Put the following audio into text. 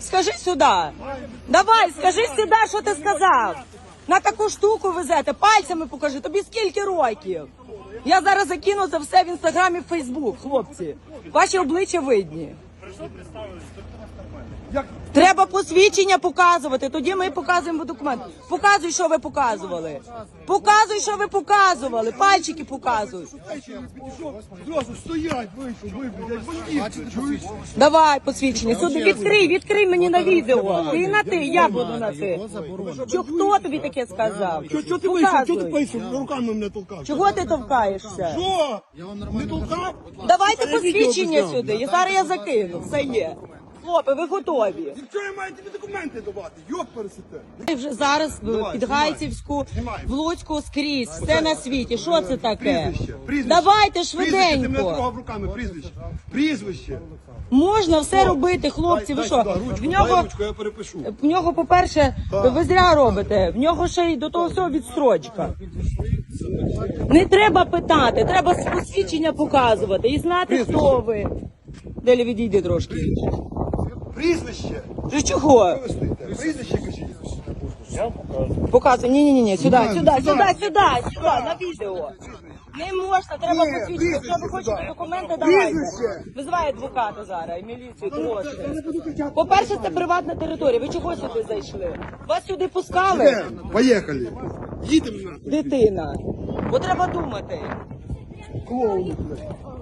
Скажи сюди. Давай, скажи сюди, що ти сказав. На таку штуку везете, пальцями покажи. Тобі скільки років? Я зараз закину за все в інстаграмі, в Фейсбук, хлопці. Ваші обличчя видні. Треба посвідчення показувати. Тоді ми показуємо документ. Показуй, що ви показували. Показуй, що ви показували. Пальчики показуй. Зразу стоять, вийшов, вибіг, як? Давай посвідчення. Сюди відкрий, відкрий мені на відео. Ти на ти, я буду на ти. Чо хто тобі таке сказав? Що, що ти вийшов, що ти вийшов, руками мене толкав? Чого ти товкаєшся? Що? Не толкав? Давайте посвідчення сюди. Зараз я закину. Все є. Хлопи, ви готові. Що я маю тобі документи давати? Йоп пересите. Ти Вже зараз в Підгайцівську, в Луцьку скрізь, все на світі. Що це таке? Прізвище, прізвище. Давайте Прізвище, ти мене швиденько. трогав руками, прізвище. Прізвище. Можна все робити, хлопці. Ви що? сюди ручку, В нього ручку, я перепишу. В нього, по-перше, ви зря робите. В нього ще й до того всього відстрочка. Не треба питати, треба посвідчення показувати і знати, хто ви. Делі відійди трошки. Прізвище. Ти чого? Ви стоїте. Прізвище кажіть. Показуй. Ні, ні, ні, ні. Сюди, сюди, сюди. сюди, сюди, сюди, на відео. Не можна, треба Ні, посвідчення. Якщо ви хочете сюди. документи, давайте. Прізвище. Визивай адвоката зараз і міліцію. просите. По-перше, це приватна територія. Ви чого сюди зайшли? Вас сюди пускали? Де? Поїхали. Їдемо нахуй. Дитина. Бо треба думати. Клоуни, блядь.